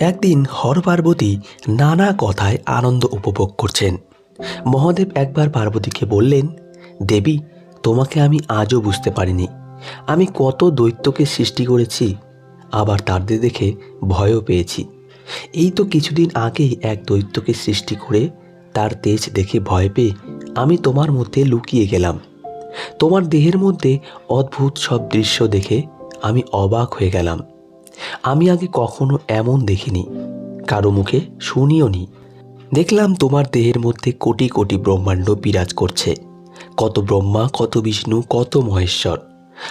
একদিন হর পার্বতী নানা কথায় আনন্দ উপভোগ করছেন। মহাদেব একবার পার্বতীকে বললেন, দেবী, তোমাকে আমি আজও বুঝতে পারিনি। আমি কত দৈত্যকে সৃষ্টি করেছি, আবার তাদের দেখে ভয়ও পেয়েছি। এই তো কিছুদিন আগেই এক দৈত্যকে সৃষ্টি করে তার তেজ দেখে ভয় পেয়ে আমি তোমার মধ্যে লুকিয়ে গেলাম। তোমার দেহের মধ্যে অদ্ভুত সব দৃশ্য দেখে আমি অবাক হয়ে গেলাম। আমি আগে কখনো এমন দেখিনি। কারও মুখে শুনিও নি। দেখলাম তোমার দেহের মধ্যে কোটি কোটি ব্রহ্মাণ্ড বিরাজ করছে। কত ব্রহ্মা, কত বিষ্ণু, কত মহেশ্বর।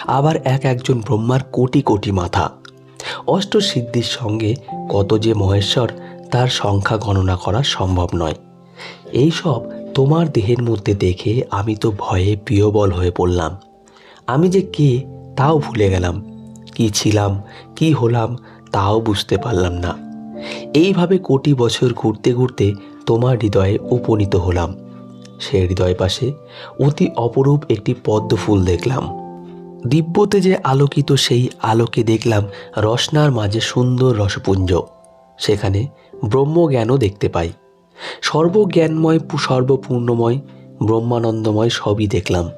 আবার এক একজন ব্রহ্মার কোটি কোটি মাথা। অষ্ট সিদ্ধির সঙ্গে কত যে মহেশ্বর, তার সংখ্যা গণনা করা সম্ভব নয়। এই সব তোমার দেহের মধ্যে দেখে আমি তো ভয়ে প্রিয়বল হয়ে পড়লাম। আমি যে কে, তাও ভুলে গেলাম। কি ছিলাম কি হলাম তাও বুঝতে পারলাম না। এইভাবে কোটি বছর ঘুরতে ঘুরতে তোমার হৃদয়ে উপনীত হলাম। সে হৃদয় পাশে অতি অপরূপ একটি পদ্ম ফুল দেখলাম। দিব্যতে যে আলোকিত সেই আলোকে দেখলাম রসনার মাঝে সুন্দর রসপুঞ্জ। সেখানে ব্রহ্মজ্ঞানও দেখতে পাই। সর্বজ্ঞানময় সর্বপূর্ণময়, ব্রহ্মানন্দময় সবই দেখলাম।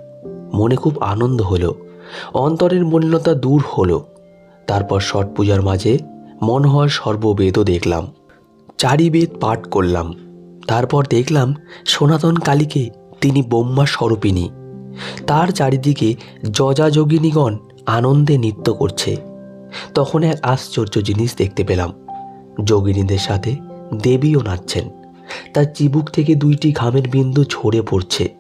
মনে খুব আনন্দ হলো। অন্তরের মলিনতা দূর হলো। তারপর ছট পূজার মাঝে মনোহর সর্ববেদও দেখলাম। চারি বেদ পাঠ করলাম। তারপর দেখলাম সনাতন কালীকে তিনি ব্রহ্মা স্বরূপিনী তার চারিদিকে যজা যোগিনীগণ আনন্দে নৃত্য করছে। তখন এক আশ্চর্য জিনিস দেখতে পেলাম। যোগিনীদের সাথে দেবীও নাচছেন। তার চিবুক থেকে দুইটি ঘামের বিন্দু ঝরে পড়ছে।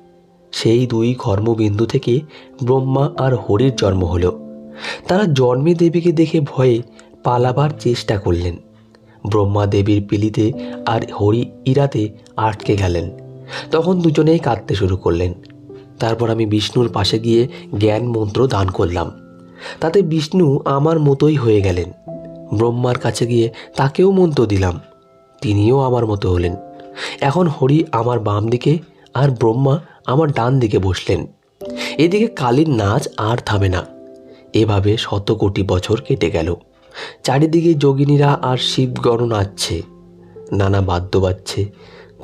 সেই দুই কর্মবিন্দু থেকে ব্রহ্মা আর হরির জন্ম হলো। তারা জন্মে দেবীকে দেখে ভয়ে পালাবার চেষ্টা করলেন। ব্রহ্মা দেবীর পিলিতে আর হরি ইরাতে আটকে গেলেন। তখন দুজনেই কাঁদতে শুরু করলেন। তারপর আমি বিষ্ণুর পাশে গিয়ে জ্ঞান মন্ত্র দান করলাম। তাতে বিষ্ণু আমার মতোই হয়ে গেলেন। ব্রহ্মার কাছে গিয়ে তাকেও মন্ত্র দিলাম। তিনিও আমার মতো হলেন। এখন হরি আমার বাম দিকে আর ব্রহ্মা আমার ডান দিকে বসলেন। এদিকে কালীর নাচ আর থামে না। এভাবে শত কোটি বছর কেটে গেল। চারিদিকে যোগিনীরা আর শিবগণ নাচছে, নানা বাদ্য বাজছে।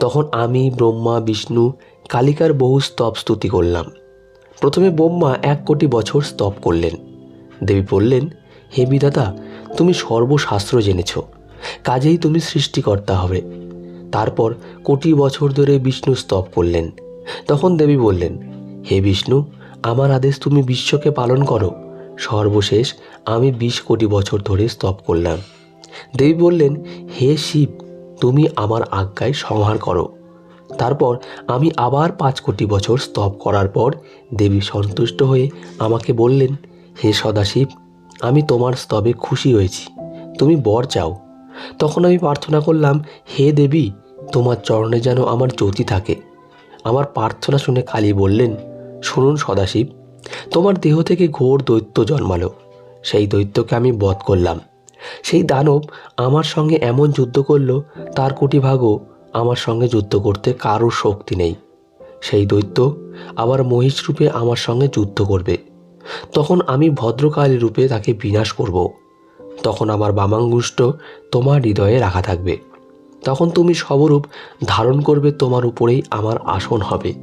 তখন আমি, ব্রহ্মা, বিষ্ণু, কালিকার বহু স্তব স্তুতি করলাম। প্রথমে ব্রহ্মা এক কোটি বছর স্তব করলেন। দেবী বললেন, হে বিধাতা, তুমি সর্বশাস্ত্র জেনেছ, কাজেই তুমি সৃষ্টিকর্তা হবে। তারপর কোটি বছর ধরে বিষ্ণু স্তব করলেন। তখন দেবী বললেন, হে বিষ্ণু, আমার আদেশ তুমি বিশ্বকে পালন করো। সর্বশেষ আমি বিশ কোটি বছর ধরে স্তব করলাম। দেবী বললেন, হে শিব, তুমি আমার আজ্ঞায় সংহার করো। তারপর আমি আবার পাঁচ কোটি বছর স্তব করার পর দেবী সন্তুষ্ট হয়ে আমাকে বললেন, হে সদাশিব, আমি তোমার স্তবে খুশি হয়েছি। তুমি বর চাও। তখন আমি প্রার্থনা করলাম, হে দেবী, তোমার চরণে যেন আমার জ্যোতি থাকে। আমার প্রার্থনা শুনে কালী বললেন, শুনুন সদাশিব তোমার দেহ থেকে ঘোর দৈত্য জন্মালো। সেই দৈত্যকে আমি বধ করলাম। সেই দানব আমার সঙ্গে এমন যুদ্ধ করল, তার কোটি ভাগও আমার সঙ্গে যুদ্ধ করতে কারোর শক্তি নেই। সেই দৈত্য আবার মহিষ রূপে আমার সঙ্গে যুদ্ধ করবে। তখন আমি ভদ্রকালী রূপে তাকে বিনাশ করব। তখন আমার বামাঙ্গুষ্ট তোমার হৃদয়ে রাখা থাকবে। তখন তুমি সবরূপ ধারণ করবে তোমার উপরেই আমার আসন হবে।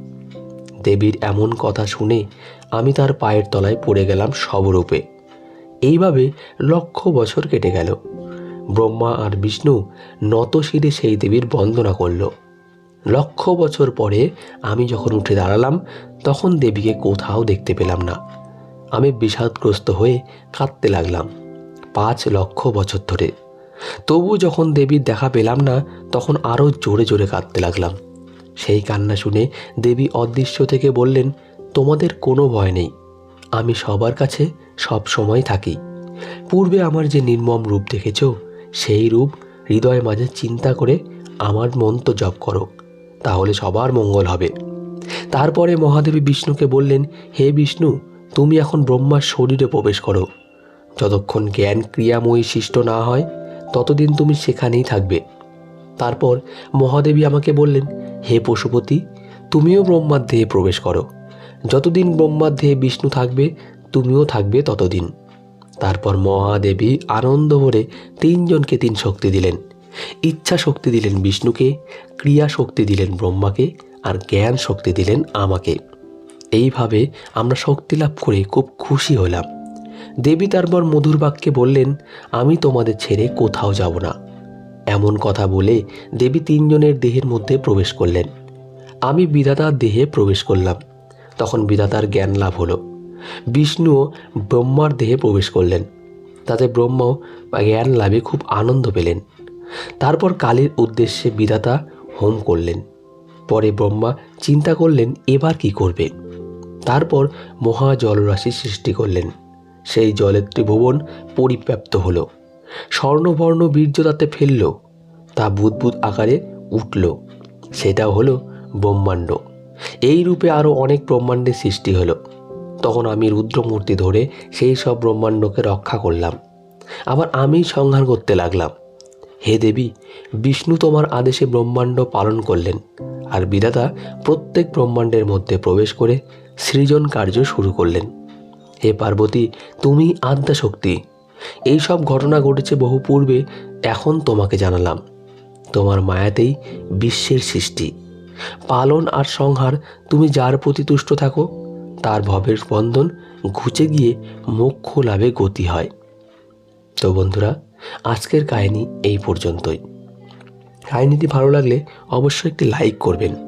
দেবীর এমন কথা শুনে আমি তার পায়ের তলায় পড়ে গেলাম সবরূপে। এইভাবে লক্ষ বছর কেটে গেল। ব্রহ্মা আর বিষ্ণু নত শিরে সেই দেবীর বন্দনা করল। লক্ষ বছর পরে আমি যখন উঠে দাঁড়ালাম, তখন দেবীকে কোথাও দেখতে পেলাম না। আমি বিষাদগ্রস্ত হয়ে কাঁদতে লাগলাম পাঁচ লক্ষ বছর ধরে। তবু যখন দেবীর দেখা পেলাম না, তখন আরও জোরে জোরে কাঁদতে লাগলাম। সেই কান্না শুনে দেবী অদৃশ্য থেকে বললেন তোমাদের কোনো ভয় নেই। আমি সবার কাছে সব সময় থাকি। পূর্বে আমার যে নির্মম রূপ দেখেছ, সেই রূপ হৃদয় মাঝে চিন্তা করে আমার মন্ত্র জপ করো, তাহলে সবার মঙ্গল হবে। তারপরে মহাদেবী বিষ্ণুকে বললেন, হে বিষ্ণু, তুমি এখন ব্রহ্মার শরীরে প্রবেশ করো। যতক্ষণ জ্ঞান ক্রিয়াময়ী সৃষ্ট না হয়, ততদিন তুমি সেখানেই থাকবে। তারপর মহাদেবী আমাকে বললেন, হে পশুপতি, তুমিও ব্রহ্মার দেহে প্রবেশ করো। যতদিন ব্রহ্মার দেহে বিষ্ণু থাকবে, তুমিও থাকবে ততদিন। তারপর মহাদেবী আনন্দ ভরে তিনজনকে তিন শক্তি দিলেন। ইচ্ছা শক্তি দিলেন বিষ্ণুকে, ক্রিয়া শক্তি দিলেন ব্রহ্মাকে, আর জ্ঞান শক্তি দিলেন আমাকে। এইভাবে আমরা শক্তি লাভ করে খুব খুশি হলাম। দেবী তারপর মধুর বাক্যে বললেন, আমি তোমাদের ছেড়ে কোথাও যাব না। এমন কথা বলে দেবী তিনজনের দেহের মধ্যে প্রবেশ করলেন। আমি বিধাতার দেহে প্রবেশ করলাম। তখন বিধাতার জ্ঞান লাভ হলো। বিষ্ণুও ব্রহ্মার দেহে প্রবেশ করলেন। তাতে ব্রহ্ম জ্ঞান লাভে খুব আনন্দ পেলেন। তারপর কালীর উদ্দেশ্যে বিধাতা হোম করলেন। পরে ব্রহ্মা চিন্তা করলেন, এবার কি করবে? তারপর মহা জলরাশি সৃষ্টি করলেন। সেই জলের ত্রিভুবন পরিব্যাপ্ত হলো। স্বর্ণবর্ণ বীর্য তাতে ফেলল। তা বুদবুদ আকারে উঠল। সেটা হলো ব্রহ্মাণ্ড। এই রূপে আরও অনেক ব্রহ্মাণ্ডের সৃষ্টি হলো। তখন আমি রুদ্রমূর্তি ধরে সেই সব ব্রহ্মাণ্ডকে রক্ষা করলাম। আবার আমি সংহার করতে লাগলাম। হে দেবী, বিষ্ণু তোমার আদেশে ব্রহ্মাণ্ড পালন করলেন আর বিধাতা প্রত্যেক ব্রহ্মাণ্ডের মধ্যে প্রবেশ করে সৃজন কার্য শুরু করলেন। হে পার্বতী, তুমি আদ্যা শক্তি এই সব ঘটনা ঘটেছে বহু পূর্বে, এখন তোমাকে জানালাম। তোমার মায়াতেই বিশ্বের সৃষ্টি। পালন আর সংহার তুমি যার প্রতি তুষ্ট থাকো, তার ভবের স্পন্দন ঘুচে গিয়ে মোক্ষ লাভে গতি হয়। তো বন্ধুরা, আজকের কাহিনী এই পর্যন্তই। কাহিনীটি ভালো লাগলে অবশ্যই একটি লাইক করবেন।